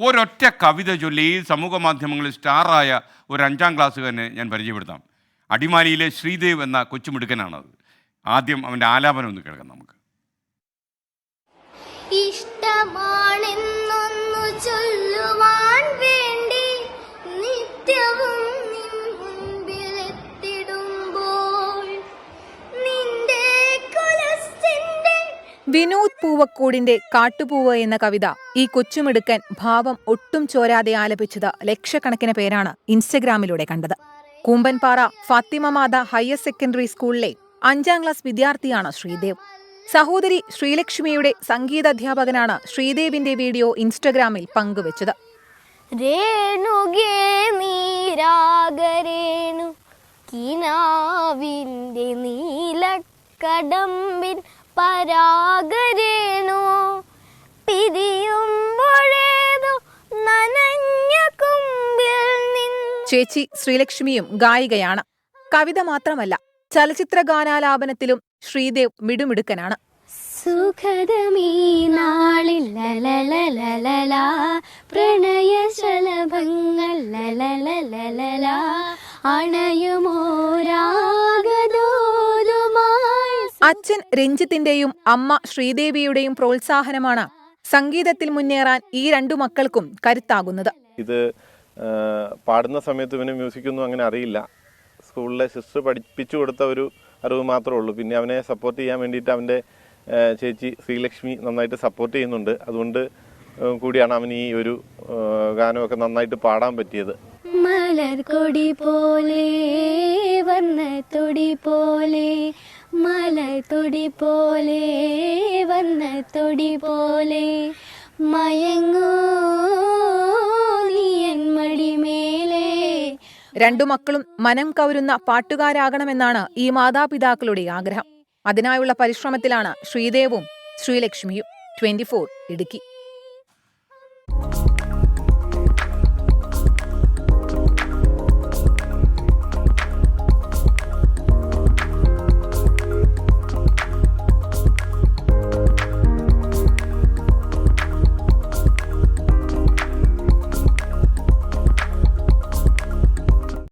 ഒരൊറ്റ കവിത ചൊല്ലി സമൂഹ മാധ്യമങ്ങളിൽ സ്റ്റാറായ ഒരു അഞ്ചാം ക്ലാസ്സുകാരനെ ഞാൻ പരിചയപ്പെടുത്താം. അടിമാലിയിലെ ശ്രീദേവ് എന്ന കൊച്ചുമിടുക്കനാണത്. ആദ്യം അവന്റെ ആലാപനം ഒന്ന് കേൾക്കാം നമുക്ക്. ഇഷ്ടമാണെന്നൊന്നു വിനോദ് പൂവക്കൂടിന്റെ കാട്ടുപൂവ് എന്ന കവിത ഈ കൊച്ചുമിടുക്കൻ ഭാവം ഒട്ടും ചോരാതെ ആലപിച്ചത് ലക്ഷക്കണക്കിന് പേരാണ് ഇൻസ്റ്റഗ്രാമിലൂടെ കണ്ടത്. കൂമ്പൻപാറ ഫാത്തിമ മാത ഹയർ സെക്കൻഡറി സ്കൂളിലെ അഞ്ചാം ക്ലാസ് വിദ്യാർത്ഥിയാണ് ശ്രീദേവ്. സഹോദരി ശ്രീലക്ഷ്മിയുടെ സംഗീതാധ്യാപകനാണ് ശ്രീദേവിന്റെ വീഡിയോ ഇൻസ്റ്റഗ്രാമിൽ പങ്കുവച്ചത്. കടമ്പിൻ പരാഗരേണു. പിരിയുമ്പോഴേതോ നനഞ്ഞ കുമ്പിൽ നിൻ ചേച്ചി ശ്രീലക്ഷ്മിയും ഗായികയാണ്. കവിത മാത്രമല്ല ചലച്ചിത്ര ഗാനാലാപനത്തിലും ശ്രീദേവ് മിടുമിടുക്കനാണ്. സുഖദമീ നാളിൽ ലലലലലല പ്രണയ ശലഭങ്ങൾ ലലലലലല അണയുമോരാഗദോലുമായി അച്ഛൻ രഞ്ജിത്തിന്റെയും അമ്മ ശ്രീദേവിയുടെയും പ്രോത്സാഹനമാണ് സംഗീതത്തിൽ മുന്നേറാൻ ഈ രണ്ടു മക്കൾക്കും കരുത്താകുന്നത്. ഇത് പാടുന്ന സമയത്ത് ഇവന് മ്യൂസിക്കൊന്നും അങ്ങനെ അറിയില്ല. സ്കൂളിലെ സിസ്റ്റർ പഠിപ്പിച്ചു കൊടുത്ത ഒരു അറിവ് മാത്രമേ ഉള്ളൂ. പിന്നെ അവനെ സപ്പോർട്ട് ചെയ്യാൻ വേണ്ടിയിട്ട് അവന്റെ ചേച്ചി ശ്രീലക്ഷ്മി നന്നായിട്ട് സപ്പോർട്ട് ചെയ്യുന്നുണ്ട്. അതുകൊണ്ട് കൂടിയാണ് അവൻ ഈ ഒരു ഗാനമൊക്കെ നന്നായിട്ട് പാടാൻ പറ്റിയത്. മലർക്കൊടി പോലെ വർണത്തൊടി പോലെ മലർതൊടി പോലെ വർണത്തൊടി പോലെ മയങ്ങൂ രണ്ടു മക്കളും മനം കവരുന്ന പാട്ടുകാരാകണമെന്നാണ് ഈ മാതാപിതാക്കളുടെ ആഗ്രഹം. അതിനായുള്ള പരിശ്രമത്തിലാണ് ശ്രീദേവും ശ്രീലക്ഷ്മിയും ട്വന്റി ഫോർ ഇടുക്കി.